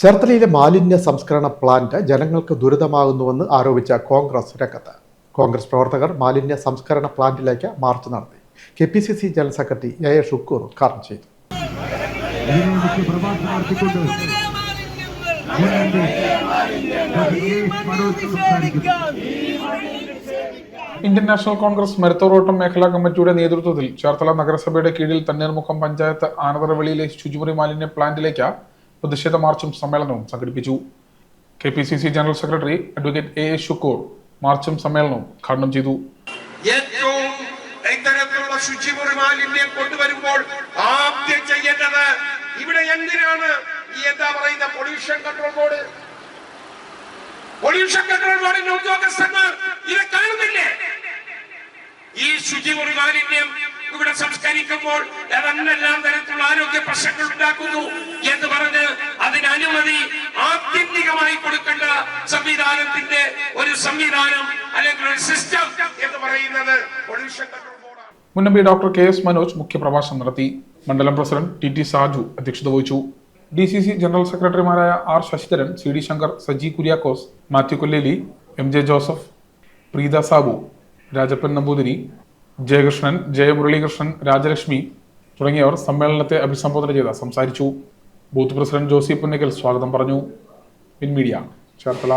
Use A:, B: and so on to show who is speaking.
A: ചേർത്തലയിലെ മാലിന്യ സംസ്കരണ പ്ലാന്റ് ജനങ്ങൾക്ക് ദുരിതമാകുന്നുവെന്ന് ആരോപിച്ച കോൺഗ്രസ് രംഗത്ത്. കോൺഗ്രസ് പ്രവർത്തകർ മാലിന്യ സംസ്കരണ പ്ലാന്റിലേക്ക് മാർച്ച് നടത്തി. K P C C general secretary A A Shukkur ഉദ്ഘാടനം ചെയ്തു.
B: ഇന്ത്യൻ നാഷണൽ കോൺഗ്രസ് മരുത്തോറോട്ടം മേഖലാ കമ്മിറ്റിയുടെ നേതൃത്വത്തിൽ ചേർത്തല നഗരസഭയുടെ കീഴിൽ തണ്ണീർമുഖം പഞ്ചായത്ത് ആനതറവെളിയിലെ ശുചിമുറി മാലിന്യ പ്ലാന്റിലേക്ക് പ്രതിഷേധ മാർച്ചും സമ്മേളനവും സംഘടിപ്പിച്ചു. K P C C general secretary advocate A Shukkur മാർച്ചും സമ്മേളനവും ഉദ്ഘാടനം ചെയ്തു.
C: ഏറ്റവും ഇത്തരത്തിലുള്ള ശുചിമുറി മാലിന്യം കൊണ്ടുവരുമ്പോൾ ആദ്യം ചെയ്യേണ്ടത് ഇവിടെ എന്തിനാണ് ഈ എന്താ പറയുന്ന pollution control board? Pollution control ബോർഡിന്റെ ഉദ്യോഗസ്ഥന്മാർ ഇത് കാണുന്നില്ലേ? ഈ ശുചിമുറി മാലിന്യം ഇവിടെ സംസ്കരിക്കുമ്പോൾ അതെല്ലാം തരത്തിലുള്ള ആരോഗ്യ പ്രശ്നങ്ങൾ ഉണ്ടാക്കുന്നു എന്ന് പറഞ്ഞ് അതിന് അനുമതി ആത്യന്തികമായി കൊടുക്കേണ്ട സംവിധാനത്തിന്റെ ഒരു സംവിധാനം അല്ലെങ്കിൽ ഒരു സിസ്റ്റം എന്ന് പറയുന്നത് pollution control
B: doctor K S Manoj മുഖ്യപ്രഭാഷണം നടത്തി. മണ്ഡലം പ്രസിഡന്റ് ടി ടി സാജു അധ്യക്ഷത വഹിച്ചു. ഡി സി സി ജനറൽ സെക്രട്ടറിമാരായ R Sasidharan C D Shankar Saji Kuriakose Mathew Kolleli M J Joseph Preetha Sabu Rajappan Namboothiri Jayakrishnan Jayamuralikrishnan Rajalakshmi തുടങ്ങിയവർ സമ്മേളനത്തെ അഭിസംബോധന ചെയ്ത് സംസാരിച്ചു. ബൂത്ത് പ്രസിഡന്റ് ജോസി പുന്നക്കൽ സ്വാഗതം പറഞ്ഞു. ఇన్ మీడియా చేతల